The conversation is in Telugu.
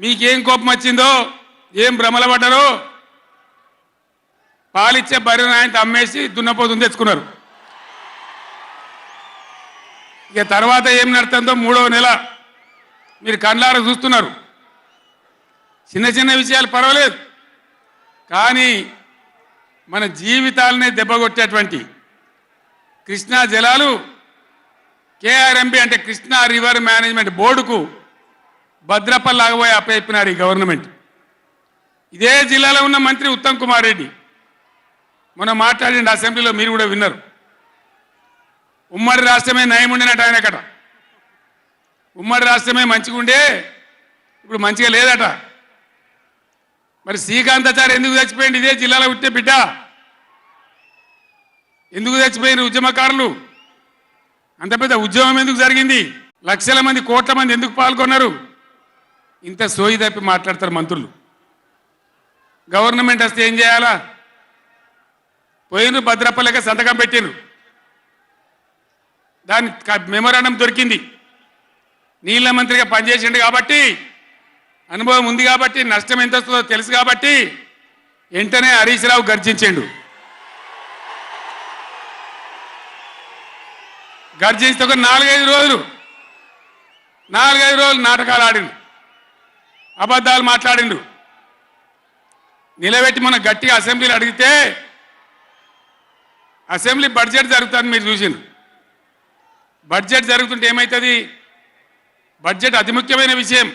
మీకేం కోపం వచ్చిందో ఏం భ్రమల పడ్డారో పాలిచ్చే బర్రెను ఆయన అమ్మేసి దున్నపోతుంది తెచ్చుకున్నారు. ఇక తర్వాత ఏం నడుతుందో మూడవ నెల మీరు కండ్లారా చూస్తున్నారు. చిన్న చిన్న విషయాలు పర్వాలేదు. కానీ మన జీవితాలనే దెబ్బగొట్టేటువంటి కృష్ణా జలాలు కేఆర్ఎంబి అంటే కృష్ణా రివర్ మేనేజ్మెంట్ బోర్డుకు భద్రపల్లి ఆగబోయి అప్పయిపోయినారు ఈ గవర్నమెంట్. ఇదే జిల్లాలో ఉన్న మంత్రి ఉత్తమ్ కుమార్ రెడ్డి. మొన్న మాట్లాడిండి అసెంబ్లీలో మీరు కూడా విన్నారు. ఉమ్మడి రాష్ట్రమే నయం ఉండినట్టు ఆయనకట ఉమ్మడి రాష్ట్రమే మంచిగా ఉండే ఇప్పుడు మంచిగా లేదట. మరి శ్రీకాంతాచారి ఎందుకు చచ్చిపోయింది ఇదే జిల్లాలో ఉంటే బిడ్డ. ఎందుకు చచ్చిపోయిన ఉద్యమకారులు. అంత పెద్ద ఉద్యమం ఎందుకు జరిగింది? లక్షల మంది కోట్ల మంది ఎందుకు పాల్గొన్నారు? ఇంత సోయి తప్పి మాట్లాడతారు మంత్రులు. గవర్నమెంట్ వస్తే ఏం చేయాలా? పోయిన భద్రపల్లెక సంతకం పెట్టిను దాని మెమోరాండం దొరికింది. నీళ్ళ మంత్రిగా పనిచేసిండు కాబట్టి అనుభవం ఉంది కాబట్టి నష్టం ఎంత వస్తుందో తెలుసు కాబట్టి వెంటనే హరీష్ రావు గర్జించిండు. గర్జిస్తే ఒక నాలుగైదు రోజులు. నాలుగైదు రోజులు నాటకాలు ఆడిండు. అబద్ధాలు మాట్లాడిండు. నిలబెట్టి మన గట్టిగా అసెంబ్లీలు అడిగితే అసెంబ్లీ బడ్జెట్ జరుగుతుంది మీరు చూసిండు బడ్జెట్ జరుగుతుంటే ఏమవుతుంది బడ్జెట్ అతి ముఖ్యమైన విషయం.